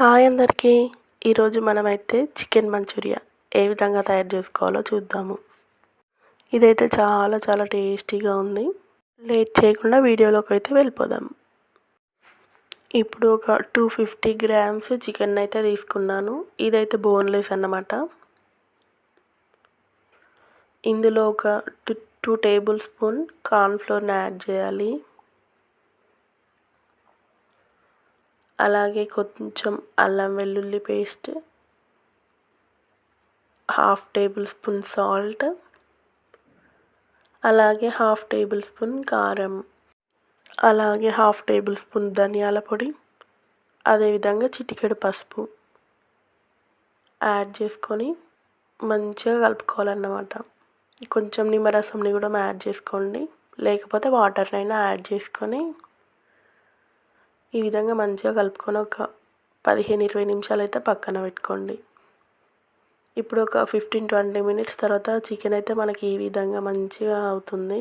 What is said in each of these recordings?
Hi అందరికీ. ఈరోజు మనమైతే చికెన్ మంచూరియా ఏ విధంగా తయారు చేసుకోవాలో చూద్దాము. ఇదైతే చాలా చాలా టేస్టీగా ఉంది. లేట్ చేయకుండా వీడియోలోకి అయితే వెళ్ళిపోదాం. ఇప్పుడు ఒక టూ ఫిఫ్టీ గ్రామ్స్ చికెన్ అయితే తీసుకున్నాను. ఇదైతే బోన్లెస్ అన్నమాట. ఇందులో ఒక టూ టూ టేబుల్ స్పూన్ కార్న్ఫ్లోర్ని యాడ్ చేయాలి. అలాగే కొంచెం అల్లం వెల్లుల్లి paste half table spoon salt అలాగే హాఫ్ టేబుల్ స్పూన్ కారం అలాగే హాఫ్ టేబుల్ స్పూన్ ధనియాల పొడి అదేవిధంగా చిటికెడు పసుపు యాడ్ చేసుకొని మంచిగా కలుపుకోవాలన్నమాట. కొంచెం నిమ్మరసంని కూడా యాడ్ చేసుకోండి. లేకపోతే వాటర్నైనా యాడ్ చేసుకొని ఈ విధంగా మంచిగా కలుపుకొని ఒక పదిహేను ఇరవై నిమిషాలు అయితే పక్కన పెట్టుకోండి. ఇప్పుడు ఒక ఫిఫ్టీన్ ట్వంటీ మినిట్స్ తర్వాత చికెన్ అయితే మనకి ఈ విధంగా మంచిగా అవుతుంది.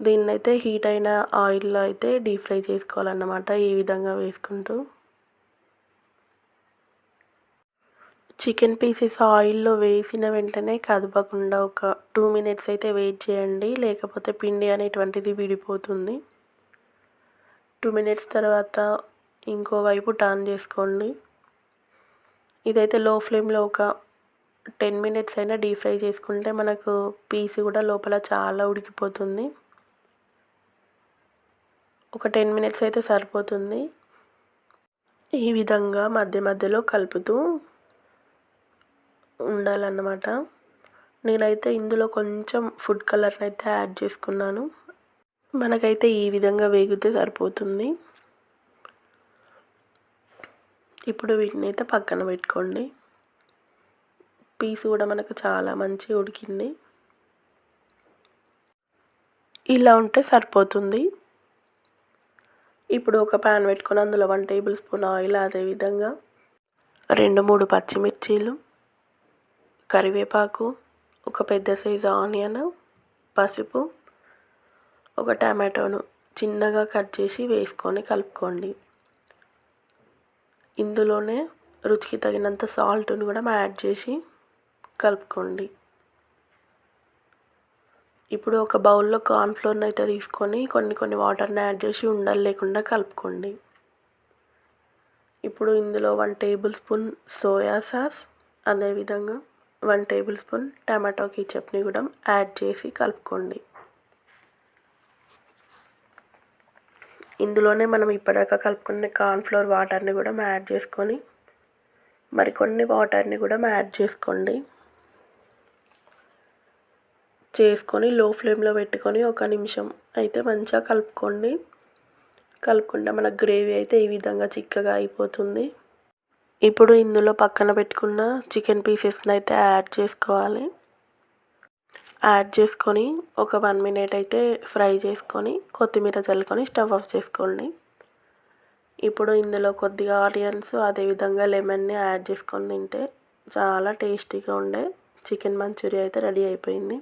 దీన్నైతే హీట్ అయిన ఆయిల్లో అయితే డీప్ ఫ్రై చేసుకోవాలన్నమాట ఈ విధంగా వేసుకుంటూ. చికెన్ పీసెస్ ఆయిల్లో వేసిన వెంటనే కదపకుండా ఒక టూ మినిట్స్ అయితే వెయిట్ చేయండి. లేకపోతే పిండి అనేటువంటిది విడిపోతుంది. టూ మినిట్స్ తర్వాత ఇంకో వైపు టర్న్ చేసుకోండి. ఇదైతే లో ఫ్లేమ్లో ఒక టెన్ మినిట్స్ అయినా డీప్ ఫ్రై చేసుకుంటే మనకు పీస్ కూడా లోపల చాలా ఉడికిపోతుంది. ఒక టెన్ మినిట్స్ అయితే సరిపోతుంది. ఈ విధంగా మధ్య మధ్యలో కలుపుతూ ఉండాలన్నమాట. నేనైతే ఇందులో కొంచెం ఫుడ్ కలర్ని అయితే యాడ్ చేసుకున్నాను. మనకైతే ఈ విధంగా వేగితే సరిపోతుంది. ఇప్పుడు వీటిని అయితే పక్కన పెట్టుకోండి. పీస్ కూడా మనకు చాలా మంచిగా ఉడికింది. ఇలా ఉంటే సరిపోతుంది. ఇప్పుడు ఒక ప్యాన్ పెట్టుకొని అందులో వన్ టేబుల్ స్పూన్ ఆయిల్ అదేవిధంగా రెండు మూడు పచ్చిమిర్చీలు కరివేపాకు ఒక పెద్ద సైజు ఆనియన్ పసుపు ఒక టమాటోను చిన్నగా కట్ చేసి వేసుకొని కలుపుకోండి. ఇందులోనే రుచికి తగినంత సాల్ట్ని కూడా యాడ్ చేసి కలుపుకోండి. ఇప్పుడు ఒక బౌల్లో కార్న్ఫ్లోర్ని అయితే తీసుకొని కొన్ని కొన్ని వాటర్ని యాడ్ చేసి ఉండలు లేకుండా కలుపుకోండి. ఇప్పుడు ఇందులో one table spoon soya sauce అదేవిధంగా వన్ టేబుల్ స్పూన్ టమాటో కిచప్ని కూడా యాడ్ చేసి కలుపుకోండి. ఇందులోనే మనం ఇప్పటిదాకా కలుపుకున్న కార్న్ఫ్లోర్ వాటర్ని కూడా యాడ్ చేసుకొని మరికొన్ని వాటర్ని కూడా యాడ్ చేసుకోండి. చేసుకొని లో ఫ్లేమ్లో పెట్టుకొని ఒక నిమిషం అయితే మంచిగా కలుపుకోండి. కలుపుకుంటే మన గ్రేవీ అయితే ఈ విధంగా చిక్కగా అయిపోతుంది. ఇప్పుడు ఇందులో పక్కన పెట్టుకున్న చికెన్ పీసెస్ని అయితే యాడ్ చేసుకోవాలి. యాడ్ చేసుకొని ఒక వన్ మినిట్ అయితే ఫ్రై చేసుకొని కొత్తిమీర చల్లుకొని స్టవ్ ఆఫ్ చేసుకోండి. ఇప్పుడు ఇందులో కొద్దిగా ఆనియన్స్ అదేవిధంగా లెమన్ని యాడ్ చేసుకొని తింటే చాలా టేస్టీగా ఉండే చికెన్ మంచూరియా అయితే రెడీ అయిపోయింది.